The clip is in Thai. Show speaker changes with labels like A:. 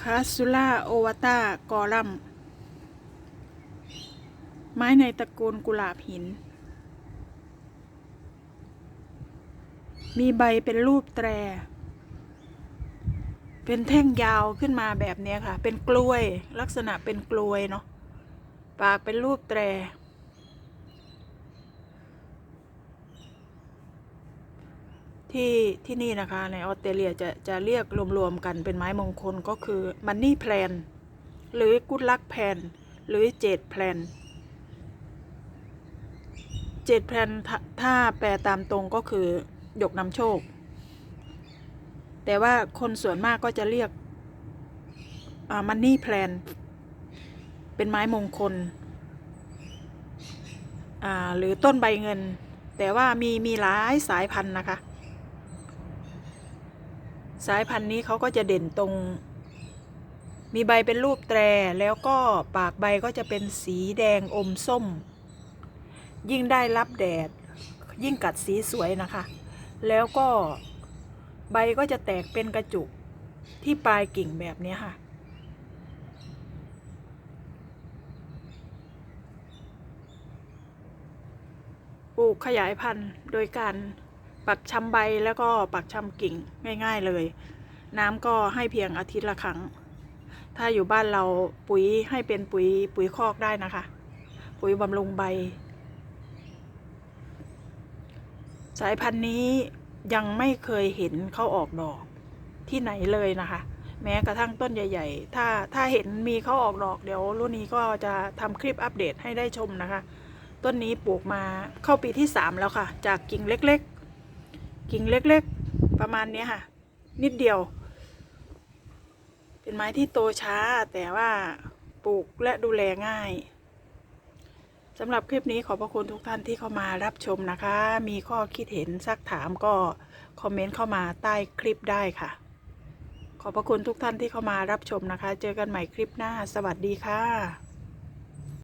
A: คาซูล่าโอวาตากอลัม ไม้ในตระกูลกุหลาบหิน มีใบเป็นรูปแตร เป็นแท่งยาวขึ้นมาแบบนี้ค่ะ เป็นกล้วยลักษณะเป็นกล้วยเนาะ ปากเป็นรูปแตร ที่ที่นี่นะคะในออสเตรเลียจะจะเรียกรวมๆกันเป็นไม้มงคลก็คือมันนี่แพลนหรือกุดลักแพลนหรือเจดแพลนเจดแพลนถ้าแปลตามตรงก็คือหยกนำโชค แต่ว่าคนส่วนมากก็จะเรียกมันนี่แพลนเป็นไม้มงคลหรือต้นใบเงิน แต่ว่ามีมีหลายสายพันธุ์นะคะ สายพันธุ์นี้เขาก็จะเด่นตรง มีใบเป็นรูปแตรแล้วก็ปากใบก็จะเป็นสีแดงอมส้ม ยิ่งได้รับแดด ยิ่งกัดสีสวยนะคะ แล้วก็ใบก็จะแตกเป็นกระจุกที่ปลายกิ่งแบบนี้ค่ะ ปลูกขยายพันธุ์โดยการ ปักชำใบแล้วก็ปักชำกิ่งง่าย ๆเลย น้ำก็ให้เพียงอาทิตย์ละครั้ง ถ้าอยู่บ้านเราปุ๋ยให้เป็นปุ๋ยปุ๋ยคอกได้นะคะ ปุ๋ยบำรุงใบ สายพันธุ์นี้ยังไม่เคยเห็นเขาออกดอกที่ไหนเลยนะคะ แม้กระทั่งต้นใหญ่ ๆ ถ้าถ้าเห็นมีเขาออกดอกเดี๋ยวรุ่นนี้ก็จะทำคลิปอัปเดตให้ได้ชมนะคะ ต้นนี้ปลูกมาเข้าปีที่สามแล้วค่ะ จากกิ่งเล็กๆ กิ่งเล็กๆ ประมาณนี้ค่ะ นิดเดียว เป็นไม้ที่โตช้าแต่ว่าปลูกและดูแลง่ายสำหรับคลิปนี้ขอบพระคุณทุกท่านที่เข้ามารับชมนะคะ มีข้อคิดเห็นซักถามก็คอมเมนต์เข้ามาใต้คลิปได้ค่ะ ขอบพระคุณทุกท่านที่เข้ามารับชมนะคะ เจอกันใหม่คลิปหน้า สวัสดีค่ะ